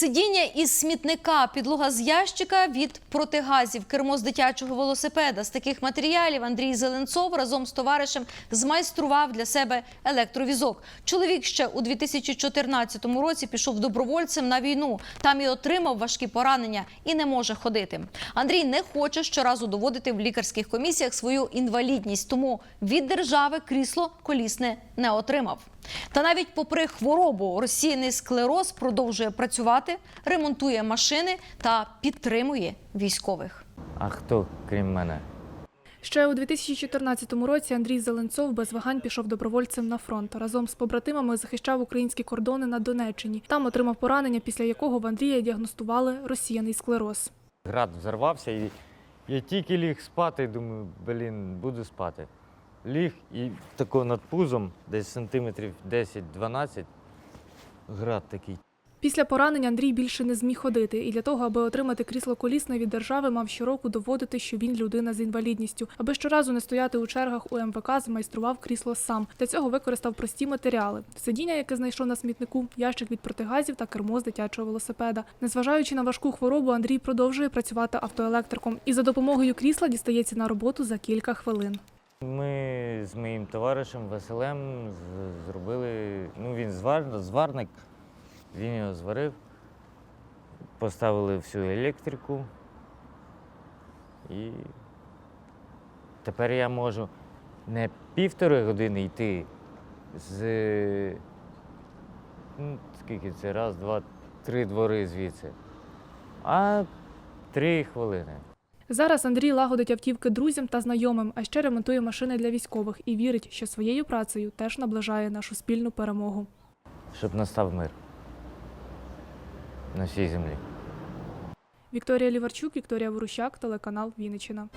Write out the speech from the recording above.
Сидіння із смітника, підлога з ящика від протигазів, кермо з дитячого велосипеда. З таких матеріалів Андрій Зеленцов разом з товаришем змайстрував для себе електровізок. Чоловік ще у 2014 році пішов добровольцем на війну. Там і отримав важкі поранення і не може ходити. Андрій не хоче щоразу доводити в лікарських комісіях свою інвалідність, тому від держави крісло колісне не отримав. Та навіть попри хворобу розсіяний склероз продовжує працювати, ремонтує машини та підтримує військових. А хто, крім мене? Ще у 2014 році Андрій Зеленцов без вагань пішов добровольцем на фронт. Разом з побратимами захищав українські кордони на Донеччині. Там отримав поранення, після якого в Андрія діагностували розсіяний склероз. Град взорвався і я тільки ліг спати, думаю, блін, буду спати. Ліг і тако над пузом, десь сантиметрів 10-12, град такий. Після поранення Андрій більше не зміг ходити, і для того, аби отримати крісло колісне від держави, мав щороку доводити, що він людина з інвалідністю. Аби щоразу не стояти у чергах у МВК, змайстрував крісло сам. Для цього використав прості матеріали: сидіння, яке знайшов на смітнику, ящик від протигазів та кермо з дитячого велосипеда. Незважаючи на важку хворобу, Андрій продовжує працювати автоелектриком і за допомогою крісла дістається на роботу за кілька хвилин. Ми з моїм товаришем Василем зробили, ну він звар, зварник, він його зварив, поставили всю електрику. І тепер я можу не півтори години йти з. Ну, скільки це? Раз, два, три двори звідси. А три хвилини. Зараз Андрій лагодить автівки друзям та знайомим, а ще ремонтує машини для військових і вірить, що своєю працею теж наближає нашу спільну перемогу. Щоб настав мир на всій землі. Вікторія Ліварчук, Вікторія Ворущак, телеканал Вінниччина.